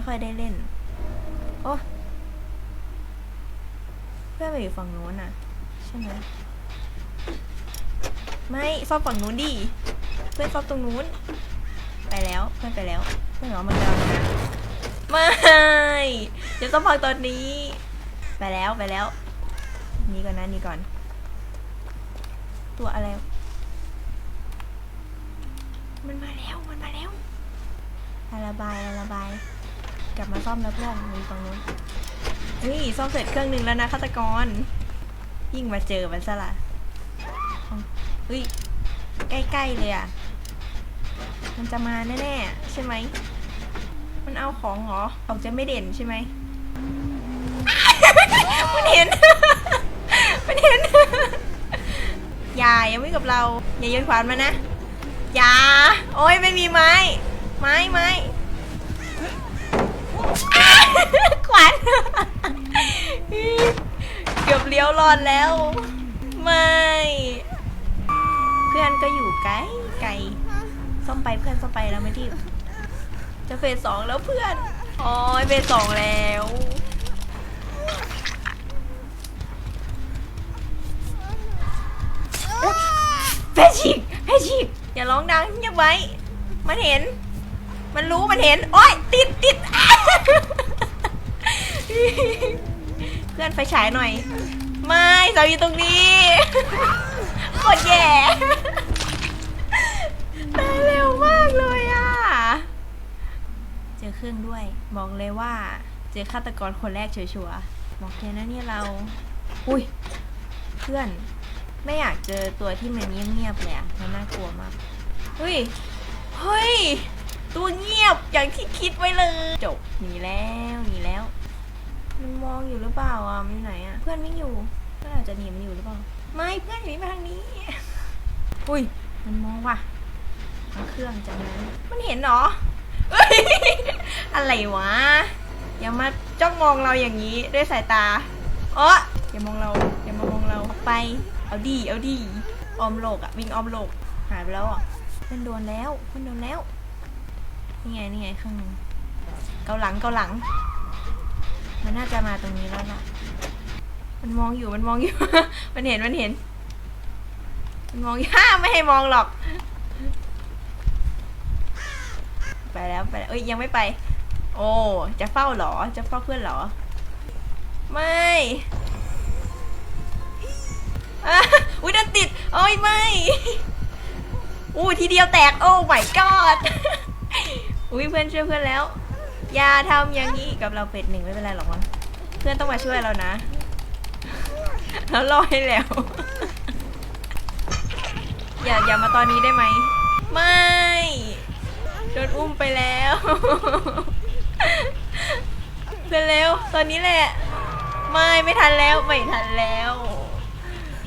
ไม่ค่อยได้เล่น โอ้เพื่อนไปอยู่ฝั่งโน้นน่ะใช่ไหมไม่ซ่อมฝั่งนู้นดิ เพื่อนซ่อมตรงนู้น ไปแล้วเพื่อนไปแล้ว เพื่อนบอกว่ามันกำลังมาไม่จะซ่อมฝั่งตอนนี้ ไปแล้วไปแล้ว นี่ก่อนนะนี่ก่อน ตัวอะไร มันมาแล้วมันมาแล้วระบายระบาย กลับมาซ่อมแล้วเพื่อนมีตรงนู้นเฮ้ยซ่อมเสร็จเครื่องหนึ่งแล้วนะฆาตกร ยิ่งมาเจอมันซะละเฮ้ยใกล้ๆเลยอะ มันจะมาแน่ๆใช่ไหม มันเอาของเหรอออกจะไม่เด่นใช่ไหมมันเห็น มันเห็นอย่าอย่าไม่กับเรา อย่าโยนขวานมานะ อย่า โอ้ยไม่มีไม้ ไม้ไม้ อ้าขวาน เลี้ยวรอดแล้ว ไม่ เพื่อนก็อยู่ไกลไกลซ่อมไปเพื่อนซ่อมไปแล้วไม่รีบจะเฟสสองแล้วเพื่อนอ้ยเฟสสองแล้วเพชิกเพชิกอย่าร้องดังเงียบไว้ มันเห็น มันรู้มันเห็น โอ๊ยติดติด พื่อนไฟฉายหน่อย ไม่เสาอยู่ตรงนี้โคตรแย่ตายเร็วมากเลยอะ เจอเครื่องด้วย บอกเลยว่า เจอฆาตกรคนแรกชัวร์ๆบอกแค่นั้นเนี่ยเรา อุ้ย เพื่อน ไม่อยากเจอตัวที่มันเงียบๆเลยอะมันน่ากลัวมากเฮ้ย เฮ้ย ตัวเงียบอย่างที่คิดไว้เลย จบหนีแล้วหนีแล้ว มันมองอยู่หรือเปล่าอะมันอยู่ไหนอะ เพื่อนไม่อยู่เพื่อนอาจจะหนีมันอยู่หรือเปล่า ไม่เพื่อนหนีมาทางนี้ อุ้ย มันมองว่ะทั้งเครื่องจากนั้นมันเห็นเหรออ้ยอะไรวะ อย่ามาจ้องมองเราอย่างนี้ด้วยสายตาเอออย่ามองเรา อย่ามามองเราออกไป เอาดี เอาดี ออมโลกอะวิ่งออมโลก หายไปแล้วอะมันโดนแล้ว มันโดนแล้ว นี่ไง นี่ไงข้างนึงเกาหลัง เกาหลัง มันน่าจะมาตรงนี้แล้วล่ะ มันมองอยู่มันมองอยู่ มันเห็นมันเห็น มันมองอย่าไม่ให้มองหรอก ไปแล้วไปแล้วเอ้ยยังไม่ไป โอ้จะเฝ้าหรอ จะเฝ้าเพื่อนหรอ ไม่อุ้ยโดนติด โอ้ยไม่อู้ทีเดียวแตก โอ้ my god อุ้ยเพื่อนช่วยเพื่อนแล้ว อย่าทำอย่างนี้กับเราเป็ดหนึ่งไม่เป็นไรหรอกมั้งเพื่อนต้องมาช่วยเรานะ แล้วรอให้แล้ว อย่าอย่ามาตอนนี้ได้ไหม ไม่ โดนอุ้มไปแล้ว เร็วตอนนี้แหละ ไม่ไม่ทันแล้วไม่ทันแล้ว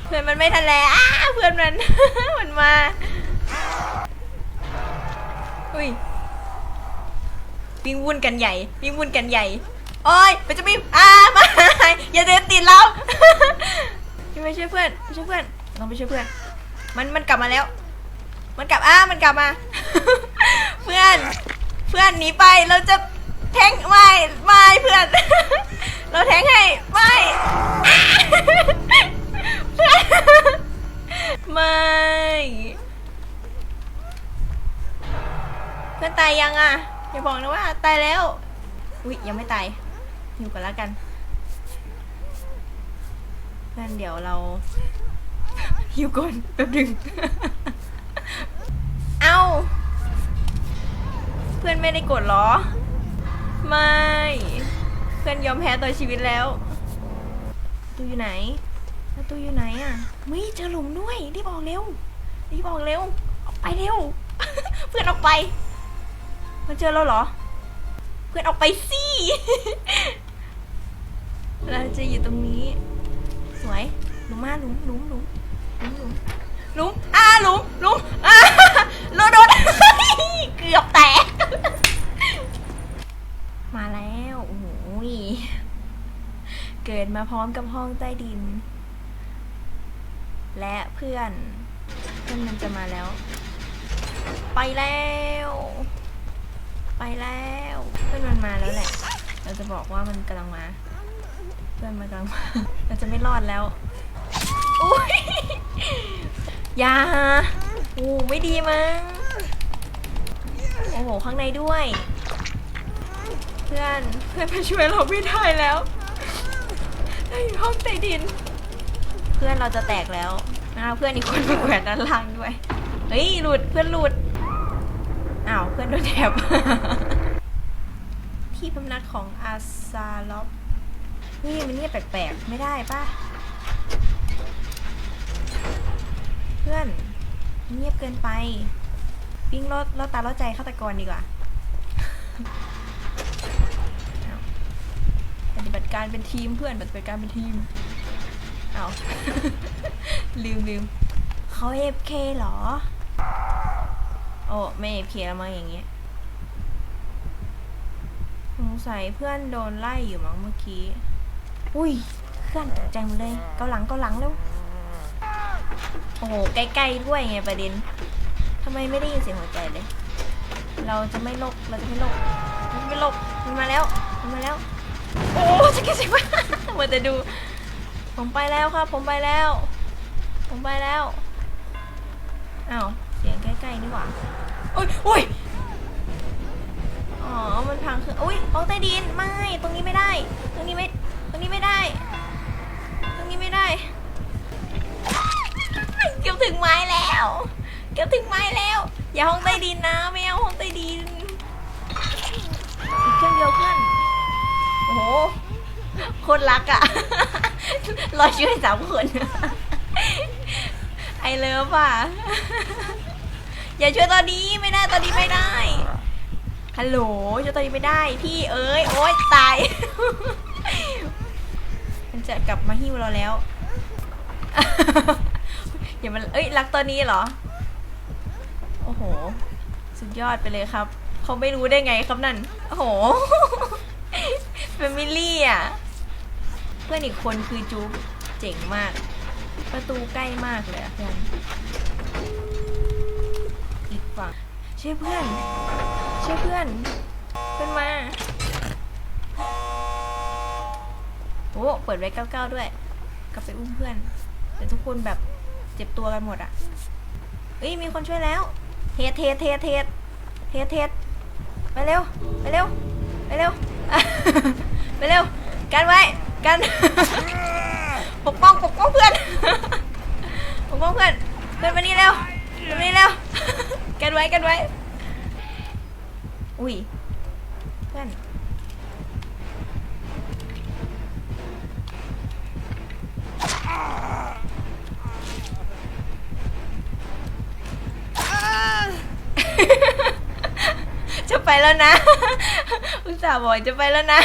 เพื่อนมันไม่ทันแล้วอ้าเพื่อนมัน มันมา อุ้ย วิ่งวุ่นกันใหญ่วิ่งวุ่นกันใหญ่โอ้ยมันจะม่อ้ามาอย่าเดินติดเราไปช่วยเพื่อนไปช่วยเพื่อนลองไปช่วยเพื่อน มันมันกลับมาแล้ว มันกลับอ้ามันกลับมา เพื่อนเพื่อนหนีไปเราจะแทงไม่ไม่เพื่อน เราแทงให้ไม่เพื่อนไม่เพื่อนตายยังอะ อย่าบอกนะว่าตายแล้ว อุ๊ยยังไม่ตายอยู่กันแล้วกัน เพื่อนเดี๋ยวเราอยู่ก่อนแป๊บนึง เอ้า เพื่อนไม่ได้กดเหรอ ไม่ เพื่อนยอมแพ้ต่อชีวิตแล้ว ตูอยู่ไหนประตูอยู่ไหนอะไม่เจอหลุมด้วยรีบออกเร็วรีบออกเร็ว ออกไปเร็ว เพื่อนออกไป มันเจอเราเหรอ เพื่อนออกไปสิเราจะอยู่ตรงนี้ สวยหลุมมาหลุมหลุมหลุมหลุมหลุมหลุมอ่าหลุมหลุมอ่าเราโดนเกือบแตก มาแล้วโอ้โหยเกิดมาพร้อมกับห้องใต้ดิน และเพื่อน เพื่อนมันจะมาแล้ว ไปแล้ว ไปแล้วเพื่อนมันมาแล้วแหละ เราจะบอกว่ามันกำลังมา เพื่อนมันกำลังมา เราจะไม่รอดแล้วอุ้ยยาอู้ไม่ดีมั้งโอ้โหข้างในด้วย เพื่อนเพื่อนมาช่วยเราไม่ได้แล้วเราอยู่ห้องใต้ดิน เพื่อนเราจะแตกแล้วนะเพื่อนอีกคนไปแขวนด้านล่างด้วยเฮ้ยหลุดเพื่อนหลุด อ้าวเพื่อนโดนแถบ ที่พำนักของอาซาล็อบนี่มันเนี่ยแปลกๆ ไม่ได้ป่ะ เพื่อนเงียบเกินไป ปิ้งรถรถตาล้อใจฆาตกรดีกว่าปฏิบัติการเป็นทีมเพื่อนปฏิบัติการเป็นทีม เอาลืมลืมเขาเอฟเคเหรอ โอ้ไม่เอฟเคแล้วมั้งอย่างเงี้ยสงสัยเพื่อนโดนไล่อยู่มั้งเมื่อกี้ อุ้ยเพื่อนตกใจหมดเลยเกาหลังเกาหลังแล้วโอ้โหใกล้ๆด้วยไงประเด็นทำไมไม่ได้ยินเสียงหัวใจเลย เราจะไม่ลกเราจะไม่ลกเราจะไม่ลกมันมาแล้วมันมาแล้ว โอ้จะแค่สิบมันจะดู ผมไปแล้วครับ ผมไปแล้ว ผมไปแล้วอ้าว ใกล้นี่หว่าโอ้ยโอ้ยอ๋อ มันพังคืออุ้ยห้องใต้ดิน ไม่ ตรงนี้ไม่ได้ ตรงนี้ไม่ ตรงนี้ไม่ได้ ตรงนี้ไม่ได้ เกือบถึงไม้แล้ว เกือบถึงไม้แล้ว อย่าห้องใต้ดินนะ ไม่เอาห้องใต้ดินอีกเครื่องเดียวเพื่อนโอ้โห คนรักอะรอช่วยสามคน ไอเลิฟอะ อย่าช่วยตอนนี้ไม่ได้ตอนนี้ไม่ได้ฮัลโหลช่วยตอนนี้ไม่ได้ พี่เอ้ยโอ๊ยตาย มันจะกลับมาหิ้วเราแล้วอย่ามันเอ้ยรักตอนนี้เหรอโอ้โห สุดยอดไปเลยครับเขาไม่รู้ได้ไงครับนั่นโอ้โหแฟมิลี่อะเพื่อนอีกคนคือจูบเจ๋งมาก ประตูใกล้มากเลยอะเพื่อน ฝั่งเชื่อเพื่อนชื่อเพื่อน เพื่อนมา โอ้เปิดไว้เก้าเก้าด้วย กลับไปอุ้มเพื่อน แต่ทุกคนแบบเจ็บตัวกันหมดอะเอ้ยมีคนช่วยแล้ว เทเทเทเทเทเทไปเร็ว ไปเร็ว ไปเร็ว ไปเร็ว กันไว้ กัน ปกป้อง ปกป้องเพื่อน ปกป้องเพื่อน เพื่อนมานี่เร็วเพื่อนมานี่เร็ว กันไว้กันไว้ อุ้ยเพื่อนจะไปแล้วนะอุตส่าห์บอกจะไปแล้วนะ